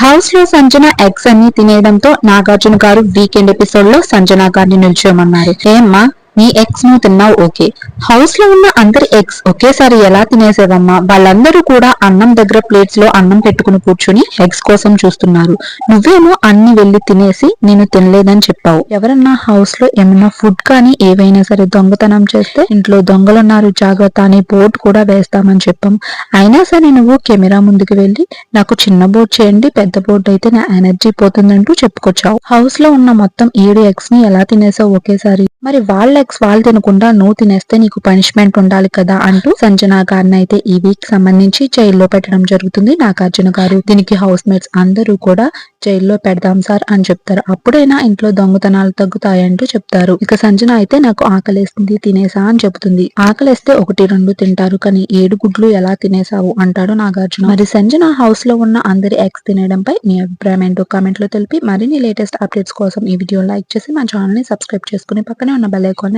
హౌస్లో సంజన ఎగ్స్ అన్ని తినేయడంతో నాగార్జున గారు వీకెండ్ ఎపిసోడ్లో సంజన గారిని నిల్చోమన్నారు. ఏమ్మా? నీ ఎగ్స్ నువ్వు తిన్నావు ఓకే. హౌస్లో ఉన్న అందరి ఎగ్స్ ఒకేసారి ఎలా తినేసేవమ్మా? వాళ్ళందరూ కూడా అన్నం దగ్గర ప్లేట్స్లో అన్నం పెట్టుకుని కూర్చుని ఎగ్స్ కోసం చూస్తున్నారు. నువ్వేమో అన్ని వెళ్ళి తినేసి నేను తినలేదని చెప్పావు. ఎవరన్నా హౌస్లో ఏమన్నా ఫుడ్ కానీ ఏవైనా సరే దొంగతనం చేస్తే ఇంట్లో దొంగలున్నారు జాగ్రత్త అని బోర్డు కూడా వేస్తామని చెప్పాం. అయినా సరే నువ్వు కెమెరా ముందుకు వెళ్ళి నాకు చిన్న బోర్డు చేయండి పెద్ద బోర్డు అయితే నా ఎనర్జీ పోతుందంటూ చెప్పుకొచ్చావు. హౌస్లో ఉన్న మొత్తం ఏడు ఎగ్స్ని ఎలా తినేసావు ఒకేసారి? మరి వాళ్ళ స్నాక్స్ వాళ్ళు తినకుండా నువ్వు తినేస్తే నీకు పనిష్మెంట్ ఉండాలి కదా అంటూ సంజన గారిని అయితే ఈ వీక్ సంబంధించి జైల్లో పెట్టడం జరుగుతుంది. నాగార్జున గారు దీనికి హౌస్ మేట్స్ అందరూ కూడా జైల్లో పెడదాం సార్ అని చెప్తారు. అప్పుడైనా ఇంట్లో దొంగతనాలు తగ్గుతాయంటూ చెప్తారు. ఇక సంజన అయితే నాకు ఆకలేస్తుంది తినేసా అని చెబుతుంది. ఆకలేస్తే ఒకటి రెండు తింటారు కానీ ఏడు గుడ్లు ఎలా తినేసావు అంటాడు నాగార్జున. మరి సంజన హౌస్లో ఉన్న అందరి ఎగ్స్ తినేయడంపై మీ అభిప్రాయం ఏంటో కామెంట్లో తెలిపి మరిన్ని లేటెస్ట్ అప్డేట్స్ కోసం ఈ వీడియో లైక్ చేసి మా ఛానల్ని సబ్స్క్రైబ్ చేసుకుని పక్కనే ఉన్న బెల్ ఐకాన్